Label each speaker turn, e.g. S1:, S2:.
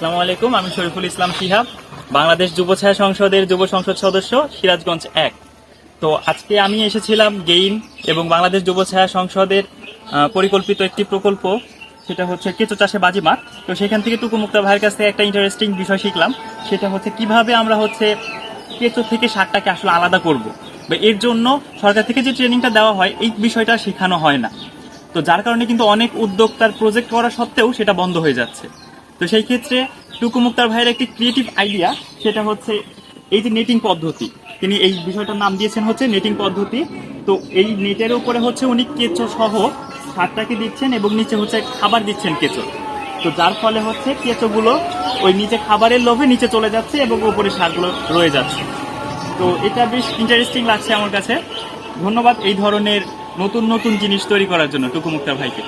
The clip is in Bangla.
S1: আসসালামু আলাইকুম, আমি শরীফুল ইসলাম শিহাব, বাংলাদেশ যুব ছায়া সংসদের যুব সংসদ সদস্য, সিরাজগঞ্জ এক। তো আজকে আমি এসেছিলাম গেইন এবং বাংলাদেশ যুব ছায়া সংসদের পরিকল্পিত একটি প্রকল্প, সেটা হচ্ছে কেঁচো চাষে বাজিমাত তো সেখান থেকে টুকু মুক্তা ভাইয়ের কাছ থেকে একটা ইন্টারেস্টিং বিষয় শিখলাম, সেটা হচ্ছে কীভাবে আমরা হচ্ছে কেঁচো থেকে সারটাকে আসলে আলাদা করব। বা এর জন্য সরকার থেকে যে ট্রেনিংটা দেওয়া হয়, এই বিষয়টা শেখানো হয় না। তো যার কারণে কিন্তু অনেক উদ্যোক্তার প্রজেক্ট করা সত্ত্বেও সেটা বন্ধ হয়ে যাচ্ছে। তো সেই ক্ষেত্রে টুকু মুক্তার ভাইয়ের একটি ক্রিয়েটিভ আইডিয়া সেটা হচ্ছে এই যে নেটিং পদ্ধতি। তিনি এই বিষয়টার নাম দিয়েছেন হচ্ছে নেটিং পদ্ধতি। তো এই নেটের উপরে হচ্ছে উনি কেঁচো সহ সারটাকে দিচ্ছেন এবং নিচে হচ্ছে খাবার দিচ্ছেন কেঁচো। তো যার ফলে হচ্ছে কেঁচোগুলো ওই নিচে খাবারের লোভে নিচে চলে যাচ্ছে এবং উপরে সারগুলো রয়ে যাচ্ছে। তো এটা বেশ ইন্টারেস্টিং লাগছে আমার কাছে। ধন্যবাদ এই ধরনের নতুন নতুন জিনিস তৈরি করার জন্য টুকু মুক্তার ভাইকে।